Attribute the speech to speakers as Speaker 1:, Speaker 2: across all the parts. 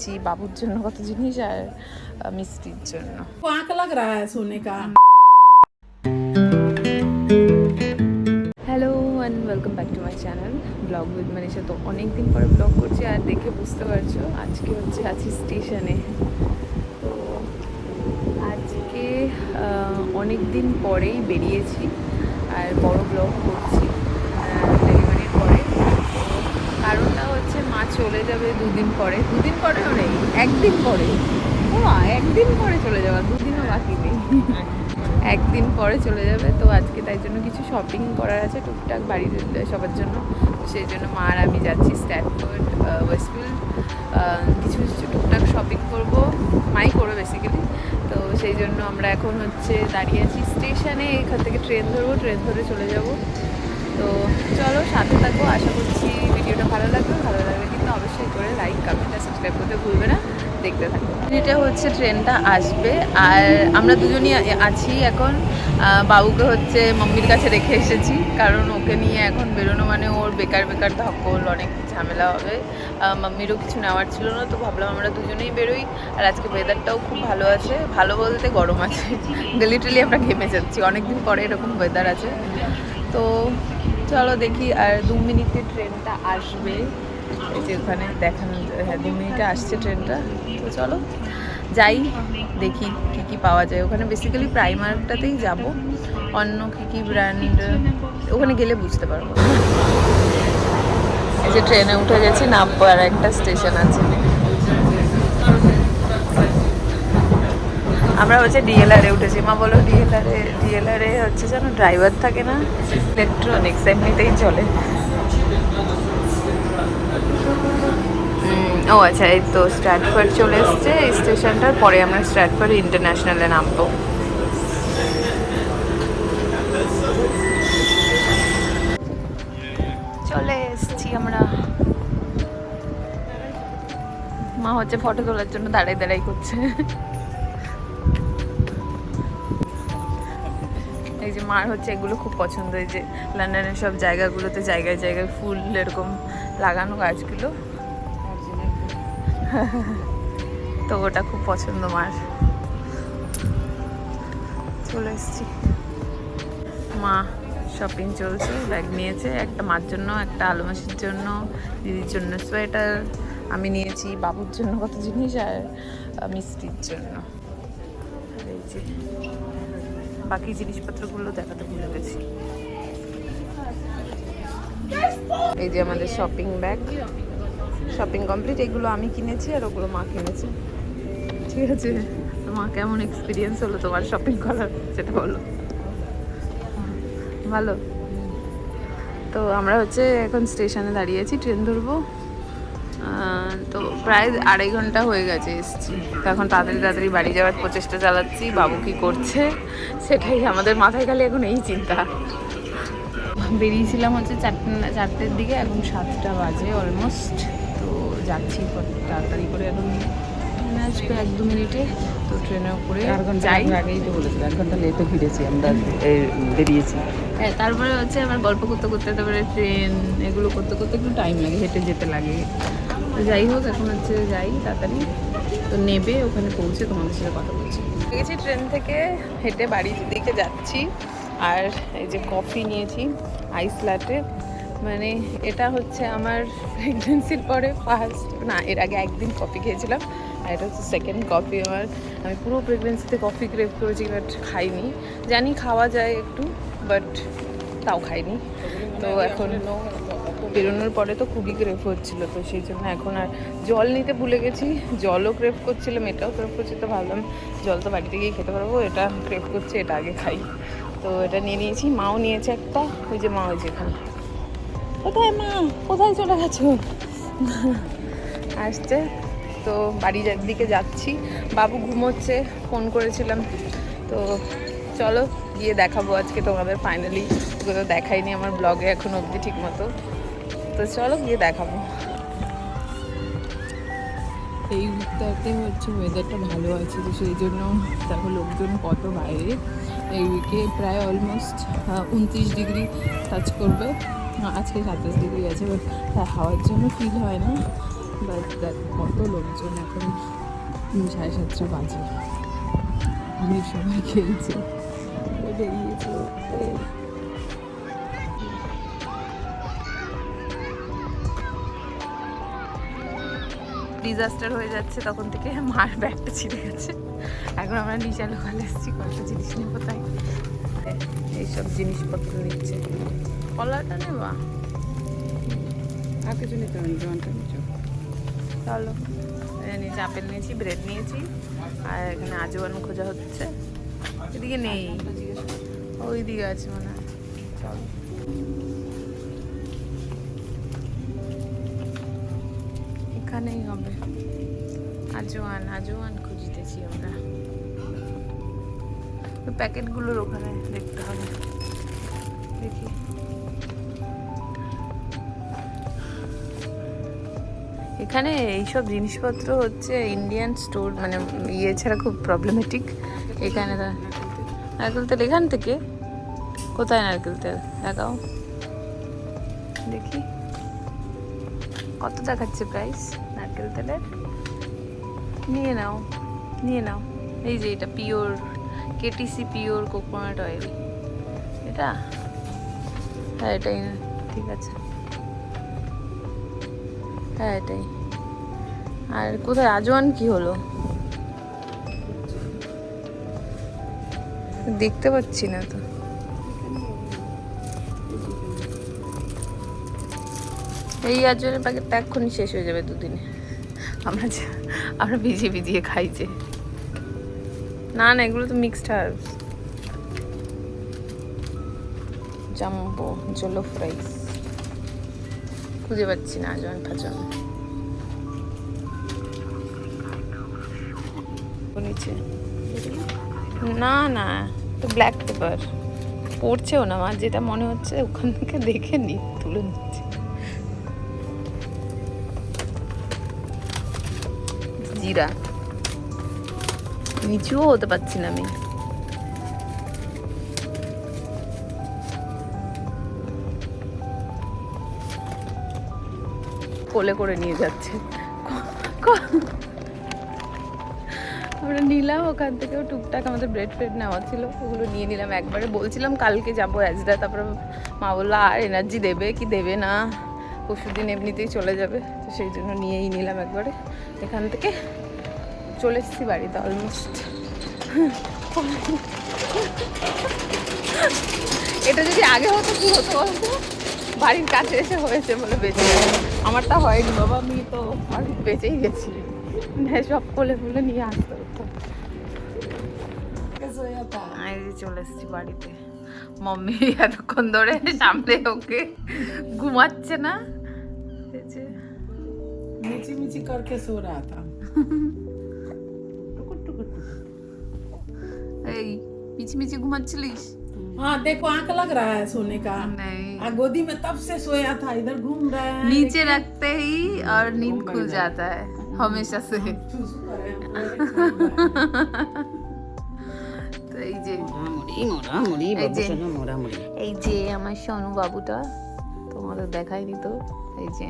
Speaker 1: কিনেছি বাবুর জন্য কত জিনিস আর মিষ্টির জন্য।
Speaker 2: আঁক লাগ রা সোনে কা।
Speaker 1: Hello and welcome back to my channel vlog with Manisha তো অনেক দিন পরে ব্লগ করছি আর দেখে বুঝতে পারছ আজকে হচ্ছে আছি স্টেশনে আজকে অনেক দিন পরেই বেরিয়েছি আর বড় ব্লগ করছি। যাবে দুদিন পরে। দুদিন পরেও নেই, একদিন পরে। ও একদিন পরে চলে যাওয়া, দুদিনও বাকি নেই। একদিন পরে চলে যাবে, তো আজকে তাই জন্য কিছু শপিং করার আছে, টুকটাক বাড়ির সবার জন্য। সেই জন্য মা আর আমি যাচ্ছি স্ট্যাটফোর্ড ওয়েস্টফিল্ড কিছু কিছু টুকটাক শপিং করব। মাই করব বেসিক্যালি তো সেই জন্য আমরা এখন হচ্ছে দাঁড়িয়ে আছি স্টেশনে এখান থেকে ট্রেন ধরবো ট্রেন ধরে চলে যাব। তো চলো, সাথে থাকো। আশা করছি ভিডিওটা ভালো লাগবে ভালো লাগবে কিন্তু অবশ্যই করে লাইক কমেন্ট আর সাবস্ক্রাইব করতে ভুলবে না। দেখতে থাকো। এটা হচ্ছে ট্রেনটা আসবে। আর আমরা দুজনই আছি এখন। বাবুকে হচ্ছে মম্মির কাছে রেখে এসেছি। কারণ ওকে নিয়ে এখন বেরোনো মানে ওর বেকার বেকার ধকল, অনেক ঝামেলা হবে। মাম্মিরও কিছু নেওয়ার ছিল না, তো ভাবলাম আমরা দুজনেই বেরোই। আর আজকে ওয়েদারটাও খুব ভালো আছে। ভালো বলতে গরম আছে। লিটারালি আমরা ঘেমে যাচ্ছি। অনেকদিন পরে এরকম ওয়েদার আছে। তো চলো দেখি, আর দু মিনিটে ট্রেনটা আসবে। এই যে ওখানে দেখানো হ্যাঁ দু মিনিটে আসছে ট্রেনটা। তো চলো যাই, দেখি কি কি পাওয়া যায়। ওখানে বেসিক্যালি প্রাইমার্কটাতেই যাব। অন্য কি কি ব্র্যান্ড ওখানে গেলে বুঝতে পারব। এই যে ট্রেনে উঠে গেছি, নামবো একটা স্টেশন আছে। আমরা হচ্ছে ডিএলআরে উঠেছি। মা বলো ডিএলআরে ডিএলআরে হচ্ছে যেন ড্রাইভার থাকে না? ইলেকট্রনিক্স এমনিতেই চলে। ও আচ্ছা এই তো স্ট্র্যাটফোর্ড চলে এসছে। এই স্টেশনটার পরে আমরা স্ট্র্যাটফোর্ড ইন্টারন্যাশনালে নামবো। চলে এসছি আমরা। মা হচ্ছে ফটো তোলার জন্য দাঁড়াই দাঁড়াই করছে। এই যে মার হচ্ছে, এগুলো খুব পছন্দ। এই যে লন্ডনের সব জায়গাগুলোতে জায়গায় জায়গায় ফুল এরকম লাগানো গাছগুলো। তো ওটা খুব পছন্দ মার। চলে এসছি। মা শপিং চলছে ব্যাগ নিয়েছে, একটা মার জন্য, একটা আলু মাসির জন্য, দিদির জন্য সোয়েটার আমি নিয়েছি বাবুর জন্য কত জিনিস, আর মিষ্টির জন্য। এই যে বাকি জিনিসপত্রগুলো দেখাতে ভুলে গেছি। এই যে আমাদের শপিং ব্যাগ শপিং কমপ্লিট এগুলো আমি কিনেছি আর ওগুলো মা কিনেছে। ঠিক আছে তো মা কেমন এক্সপিরিয়েন্স হলো তোমার শপিং করার, সেটা বলো। ভালো। তো আমরা হচ্ছে এখন স্টেশনে দাঁড়িয়েছি ট্রেন ধরবো। তো প্রায় আড়াই ঘণ্টা হয়ে গেছে এসছি। তো এখন তাড়াতাড়ি তাড়াতাড়ি বাড়ি যাওয়ার প্রচেষ্টা চালাচ্ছি বাবু কি করছে সেটাই আমাদের মাথায় খালি এখন এই চিন্তা। বেরিয়েছিলাম হচ্ছে চারটে চারটের দিকে এখন সাতটা বাজে অলমোস্ট তো যাচ্ছি তাড়াতাড়ি করে এখন আসবে এক দু মিনিটে তো ঘণ্টা
Speaker 2: আগেই তো বলেছিল এক ঘণ্টা লেটে ফিরেছি আমরা বেরিয়েছি।
Speaker 1: হ্যাঁ তারপরে হচ্ছে আমার গল্প করতে করতে তারপরে ট্রেন এগুলো করতে করতে একটু টাইম লাগে হেঁটে যেতে লাগে। তো যাই হোক, এখন হচ্ছে যাই তাড়াতাড়ি। তো নেবে, ওখানে পৌঁছে তোমাদের সাথে কথা বলছি। গেছি ট্রেন থেকে হেঁটে বাড়ির দিকে যাচ্ছি। আর এই যে কফি নিয়েছি আইস লাটে মানে এটা হচ্ছে আমার প্রেগনেন্সির পরে ফার্স্ট না, এর আগে একদিন কফি খেয়েছিলাম, আর এটা হচ্ছে সেকেন্ড কফি আমার। আমি পুরো প্রেগনেন্সিতে কফি ক্রেভ করেছি বাট খাইনি। জানি খাওয়া যায় একটু বাট তাও খাইনি। তো এখন বেরোনোর পরে তো খুবই ক্রেভ হচ্ছিল, তো সেই জন্য এখন আর জল নিতে ভুলে গেছি। জলও ক্রেভ করছিলাম, এটাও ক্রেভ করছি, তো ভাবলাম জল তো বাড়িতে গিয়ে খেতে পারব, এটা ক্রেভ করছে, এটা আগে খাই। তো এটা নিয়ে নিয়েছি, মাও নিয়েছে একটা, ওই যে মা ওই যে এখানে। কোথায় মা? কোথায় চলে গেছো? আসছে, তো বাড়ির দিকে যাচ্ছি। বাবু ঘুমোচ্ছে, ফোন করেছিলাম, তো চলো, গিয়ে দেখাবো আজকে তোমাদের ফাইনালি তো দেখাইনি আমার ব্লগে এখন অবধি ঠিক মতো তো চলো, গিয়ে দেখাবো।
Speaker 2: এই উইকটাতে হচ্ছে ওয়েদারটা ভালো আছে, তো সেই জন্য দেখো লোকজন কত বাইরে। এই উইকে প্রায় অলমোস্ট উনত্রিশ ডিগ্রি টাচ করবে। আজকে সাতাশ ডিগ্রি আছে বাট হাওয়ার জন্য ফিল হয় না। বাট দেখ, কত লোকজন এখন সাড়ে সাতটা বাজে। আমি সময় খেলছে বেরিয়েছে
Speaker 1: ডিজাস্টার হয়ে যাচ্ছে তখন থেকে মার ব্যাগটা ছিঁড়ে গেছে। এখন আমরা নিচে লোকালে এসেছি কত জিনিস নেব তাই। এইসব জিনিসপত্র নিচ্ছে। কলাটা নেবা?
Speaker 2: আর কিছু নিতে হবে জোয়ানটা নিচো।
Speaker 1: চলো। নিয়েছি আপেল নিয়েছি ব্রেড নিয়েছি আর এখানে আজওয়ান খোঁজা হচ্ছে। এদিকে নেই। ওই দিকে আছে মনে চলো এখানেই হবে। আজওয়ান আজওয়ান খুঁজতেছি আমরা। ওই প্যাকেটগুলোর ওখানে দেখতে হবে। দেখি। এখানে এইসব জিনিসপত্র হচ্ছে ইন্ডিয়ান স্টোর মানে ইয়ে ছাড়া খুব প্রবলেমেটিক এখানে নারকেল তেল এখান থেকে? কোথায় নারকেল তেল? দেখাও। দেখি। কত দেখাচ্ছে প্রাইস নারকেল তেলের? নিয়ে নাও নিয়ে নাও। এই যে এটা pure KTC pure coconut oil এটা? হ্যাঁ এটাই ঠিক আছে। হ্যাঁ এটাই। আর কোথায়? আজওয়ান কি হলো? দেখতে পাচ্ছি না তো। এই আজওয়ানের প্যাকেটটা এক্ষুনি শেষ হয়ে যাবে দুদিনে। আমরা যে আমরা ভিজিয়ে ভিজিয়ে খাই যে। না না এগুলো তো মিক্সড হার্বস জাম্বো জলো ফ্রাইস খুঁজে পাচ্ছি না আজওয়ান ফাজওয়ান নিচে। না না। তো ব্ল্যাক পেপার পড়ছেও না আমার যেটা মনে হচ্ছে ওখান থেকে দেখে নি, তুলে নিচ্ছে। জিরা। নিচুও হতে পারছি না আমি। কোলে করে নিয়ে যাচ্ছে। আমরা নিলাম ওখান থেকেও টুকটাক আমাদের ব্রেড ফ্রেড নেওয়া ছিল ওগুলো নিয়ে নিলাম। একবারে বলছিলাম কালকে যাব অ্যাজরা তারপরে মা বলল আর এনার্জি দেবে কি দেবে না? পরশু দিন এমনিতেই চলে যাবে। তো সেই জন্য নিয়েই নিলাম একবারে। এখান থেকে চলে এসেছি বাড়িতে অলমোস্ট এটা যদি আগে হতো কি হতো বলতো বাড়ির কাছে এসে হয়েছে বলে বেঁচে গেছে। আমারটা হয়নি। বাবা আমি তো বেঁচেই গেছি। সব কোলে ফুলে নিয়ে আসতে হতো এই যে চলে এসেছি বাড়িতে মম্মি এতক্ষণ ধরে সামনে ওকে ঘুমাচ্ছে না এই যে
Speaker 3: मिची मिची करके सो रहा था टुकुर टुकुर टुकुर।
Speaker 1: এই মিছিমিছি ঘুমাচ্ছিলিস
Speaker 3: हाँ देखो आंख लग रहा है सोने का
Speaker 1: नहीं
Speaker 3: आ, गोदी में तब से सोया था इधर घूम रहा है
Speaker 1: नीचे रखते ही और नींद खुल जाता है
Speaker 3: হমেশ আছে
Speaker 1: তো এই যে এই যে আমার সোনু বাবুটা তোমাদের দেখায়নি তো এই যে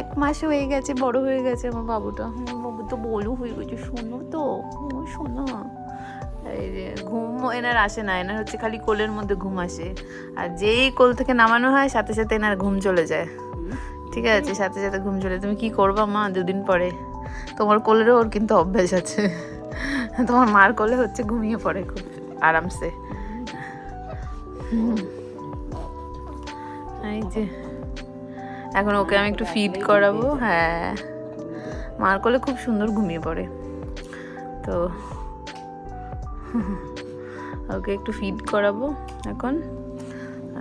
Speaker 1: এক মাস হয়ে গেছে বড় হয়ে গেছে আমার বাবুটা। বাবু তো বলু হয়ে গেছে শোনো তো। সোনা এই যে ঘুম এনার আসে না। এনার হচ্ছে খালি কোলের মধ্যে ঘুম আসে। আর যেই কোল থেকে নামানো হয় সাথে সাথে এনার ঘুম চলে যায়। ঠিক আছে? সাথে সাথে ঘুম চলে তুমি কি করবা মা দুদিন পরে? তোমার কোলেরও ওর কিন্তু অভ্যেস আছে। তোমার মার কোলে হচ্ছে ঘুমিয়ে পড়ে খুব আরামসে। এই যে, এখন ওকে আমি একটু ফিড করাবো হ্যাঁ। মার কোলে খুব সুন্দর ঘুমিয়ে পড়ে। তো, ওকে একটু ফিড করাবো এখন।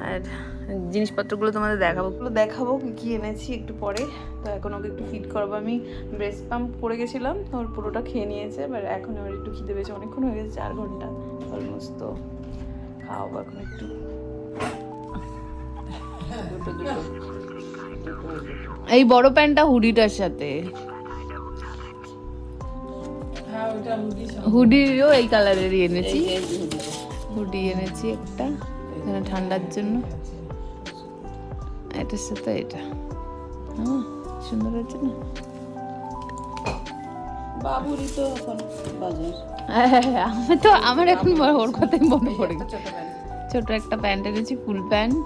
Speaker 1: আর জিনিসপত্রগুলো তোমাদের দেখাবো। ওগুলো দেখাবো কি কি এনেছি একটু পরে। তো এখন ওকে একটু ফিট করাবো। আমি ব্রেস্ট পাম্প করে গেছিলাম ওর পুরোটা খেয়ে নিয়েছে এবার এখন ওর একটু খিদে পেয়েছে। অনেকক্ষণ হয়ে গেছে চার ঘণ্টা অলমোস্ট তো খাওয়াবো এখন একটু। দুটো দুটো এই বড় প্যান্টটা হুডিটার সাথে।
Speaker 3: সব।
Speaker 1: হুডিও এই কালারেরই এনেছি। হুডি এনেছি একটা এখানে ঠান্ডার জন্য। এটার সাথে এটা হ্যাঁ সুন্দর হচ্ছে না
Speaker 3: বাবুরই তো এখন বাজার
Speaker 1: হ্যাঁ, আমি তো আমার এখন বড় ওর কথাই মনে পড়ে গেছে।
Speaker 3: ছোট প্যান্ট
Speaker 1: ছোট একটা প্যান্ট এনেছি ফুল প্যান্ট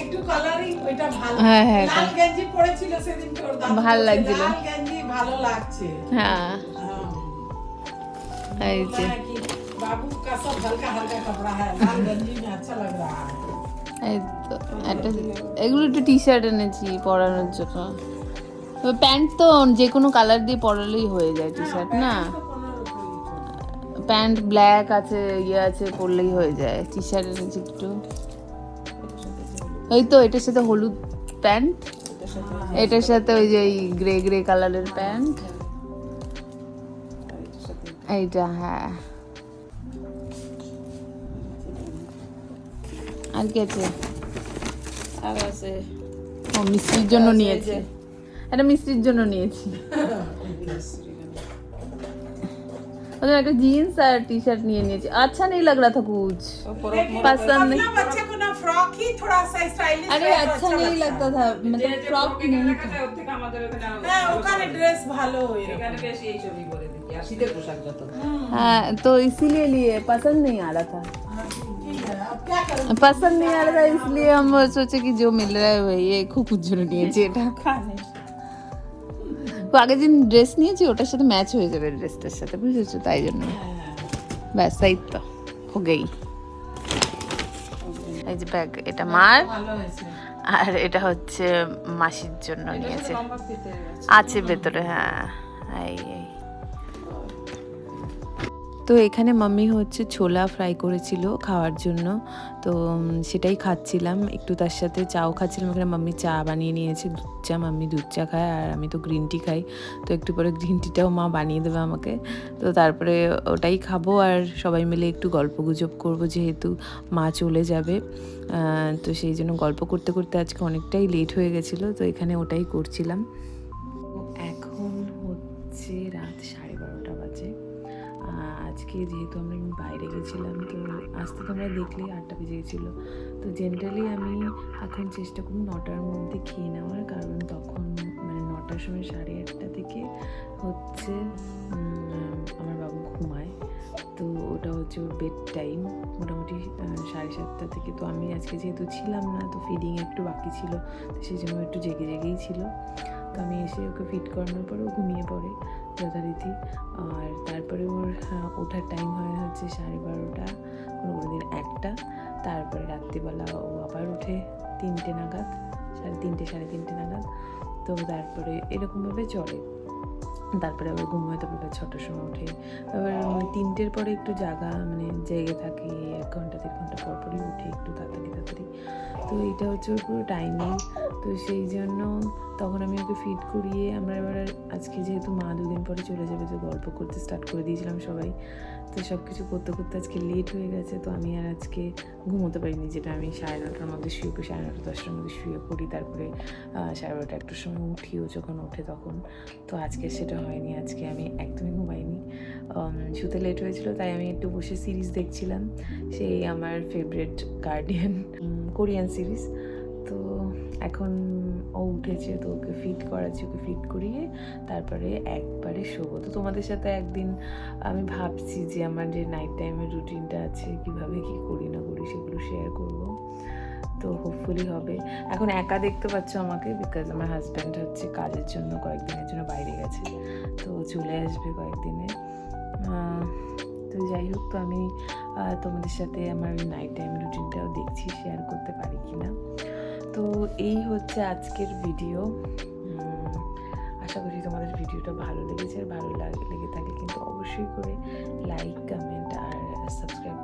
Speaker 4: একটু কালারিং ওইটা ভালো
Speaker 1: হ্যাঁ, হ্যাঁ,
Speaker 4: লাল গেঞ্জি পরেছিল সেদিনকে ওর দাদু
Speaker 1: ভাল
Speaker 4: বলছে,
Speaker 1: লাগছিল।
Speaker 4: লাল গেঞ্জি ভালো লাগছে
Speaker 1: হ্যাঁ
Speaker 4: हाँ,
Speaker 1: এই যে
Speaker 4: बोलता है कि बाबू का सब हल्का हल्का कपड़ा है लाल गंजी में अच्छा लग रहा है
Speaker 1: এই তো একটা এগুলো একটু টি শার্ট এনেছি পরানোর জন্য। প্যান্ট তো যে কোনো কালার দিয়ে পরালেই হয়ে যায় টি শার্ট না? প্যান্ট ব্ল্যাক আছে ইয়ে আছে, পরলেই হয়ে যায়। টি শার্ট এনেছি একটু। এই তো, এটার সাথে হলুদ প্যান্ট। এটার সাথে ওই যে গ্রে গ্রে কালারের প্যান্ট। এইটা হ্যাঁ। আর কি আছে
Speaker 3: আর আছে
Speaker 1: ও মিস্ত্রির জন্য নিয়েছে এটা মিস্ত্রির জন্য নিয়েছি मतलब একটা जीन्स और टी शर्ट নিয়ে নিয়েছি अच्छा नहीं लग रहा था कुछ पसंद नहीं
Speaker 4: अपना बच्चे को ना फ्रॉक ही थोड़ा सा स्टाइलिश
Speaker 1: अरे अच्छा नहीं लगता था मतलब फ्रॉक नहीं था
Speaker 4: হ্যাঁ ওখানে ড্রেস ভালো
Speaker 3: এখানে বেশি এই ছবি করে দিচ্ছি আর শীতের পোশাক যত
Speaker 1: हाँ तो इसीलिए लिए पसंद नहीं आ रहा था
Speaker 4: अब क्या करूं
Speaker 1: पसंद नहीं आ रहा था इसलिए हम सोचे कि जो मिल रहा है वही ये খুব জন্য নিয়েছি এটা
Speaker 4: खाने
Speaker 1: তো আগের দিন ড্রেস নিয়েছি ওটার সাথে ম্যাচ হয়ে যাবে ড্রেসটার সাথে বুঝেছো তাই জন্য ব্যাস এই তো হো গেই এই যে ব্যাগ এটা মার
Speaker 4: ভালো হয়েছে
Speaker 1: আর এটা হচ্ছে মাসির জন্য নিয়েছে
Speaker 3: লম্বা ফিতে
Speaker 1: আছে ভেতরে হ্যাঁ এই এই তো এখানে মাম্মি হচ্ছে ছোলা ফ্রাই করেছিল খাওয়ার জন্য। তো সেটাই খাচ্ছিলাম। একটু তার সাথে চাও খাচ্ছিলাম। এখানে মাম্মি চা বানিয়ে নিয়েছে। দুধ চা, মাম্মি দুধ চা খায় আর আমি তো গ্রিন টি খাই। তো একটু পরে গ্রিন টিটাও মা বানিয়ে দেবে আমাকে। তো তারপরে ওটাই খাব আর সবাই মিলে একটু গল্প গুজব করব যেহেতু মা চলে যাবে। তো সেই জন্য গল্প করতে করতে আজকে অনেকটাই লেট হয়ে গেছিল। তো এখানে ওটাই করছিলাম। এখন হচ্ছে রাত আজকে যেহেতু আমরা বাইরে গেছিলাম, তো আসতে তো আমরা দেখলেই আটটা বেজে গেছিল। তো জেনারেলি আমি এখন চেষ্টা করি নটার মধ্যে খেয়ে নেওয়ার, কারণ তখন মানে নটার সময় সাড়ে আটটা থেকে হচ্ছে আমার বাবু ঘুমায়। তো ওটা হচ্ছে ওর বেড টাইম মোটামুটি সাড়ে সাতটা থেকে। তো আমি আজকে যেহেতু ছিলাম না, তো ফিডিং একটু বাকি ছিল, তো সেই জন্য একটু জেগে জেগেই ছিল। তো আমি এসে ওকে ফিট করানোর পরে ও ঘুমিয়ে পড়ে। যথারীতি। আর তারপরে ওর আহ, ওঠার টাইম হয় হচ্ছে সাড়ে বারোটা কোনো কোনো দিন একটা। তারপরে রাত্রিবেলা ও আবার উঠে তিনটে নাগাদ সাড়ে তিনটে সাড়ে তিনটে নাগাদ। তো তারপরে এরকমভাবে চলে। তারপরে আবার ঘুমোয় তারপরে ছটার সময় উঠে। আবার তিনটের পরে একটু জাগা মানে জেগে থাকে, এক ঘণ্টা, দেড় ঘণ্টা পর পরই উঠে একটু তাড়াতাড়ি তাড়াতাড়ি। তো এটা হচ্ছে ওর পুরো টাইমিং তো সেই জন্য তখন আমি ওকে ফিট করিয়ে আমরা এবার আজকে যেহেতু মা দুদিন পরে চলে যাবে, তো গল্প করতে স্টার্ট করে দিয়েছিলাম সবাই। তো সব কিছু করতে করতে আজকে লেট হয়ে গেছে, তো আমি আর আজকে ঘুমোতে পারিনি। যেটা আমি সাড়ে নটার মধ্যে শুয়ে পড়ি, সাড়ে নটা, দশটার মধ্যে শুয়ে পড়ি। তারপরে সাড়ে বারোটা একটার সময় উঠিও যখন ওঠে তখন। তো আজকে সেটা হয়নি, আজকে আমি একদমই ঘুমাইনি। শুতে লেট হয়েছিল, তাই আমি একটু বসে সিরিজ দেখছিলাম। সেই আমার ফেভারিট গার্ডিয়ান কোরিয়ান সিরিজ এখন ও উঠেছে, তো ওকে ফিট করাচ্ছি, ওকে ফিট করিয়ে তারপরে একবারে শোবো। তো তোমাদের সাথে একদিন আমি ভাবছি যে আমার যে নাইট টাইমের রুটিনটা আছে, কীভাবে কি করি না করি সেগুলো শেয়ার করব। তো হোপফুলি হবে। এখন একা দেখতে পাচ্ছ আমাকে বিকজ আমার হাজব্যান্ড হচ্ছে কাজের জন্য কয়েকদিনের জন্য বাইরে গেছে, তো চলে আসবে কয়েকদিনে। তো যাই হোক, তো আমি তোমাদের সাথে আমার নাইট টাইম রুটিনটাও দেখছি শেয়ার করতে পারি কি না তো এই হচ্ছে আজকের ভিডিও আশা করি তোমাদের ভিডিওটা ভালো লেগেছে আর ভালো লাগে লেগে থাকে, কিন্তু অবশ্যই করে লাইক কমেন্ট আর সাবস্ক্রাইব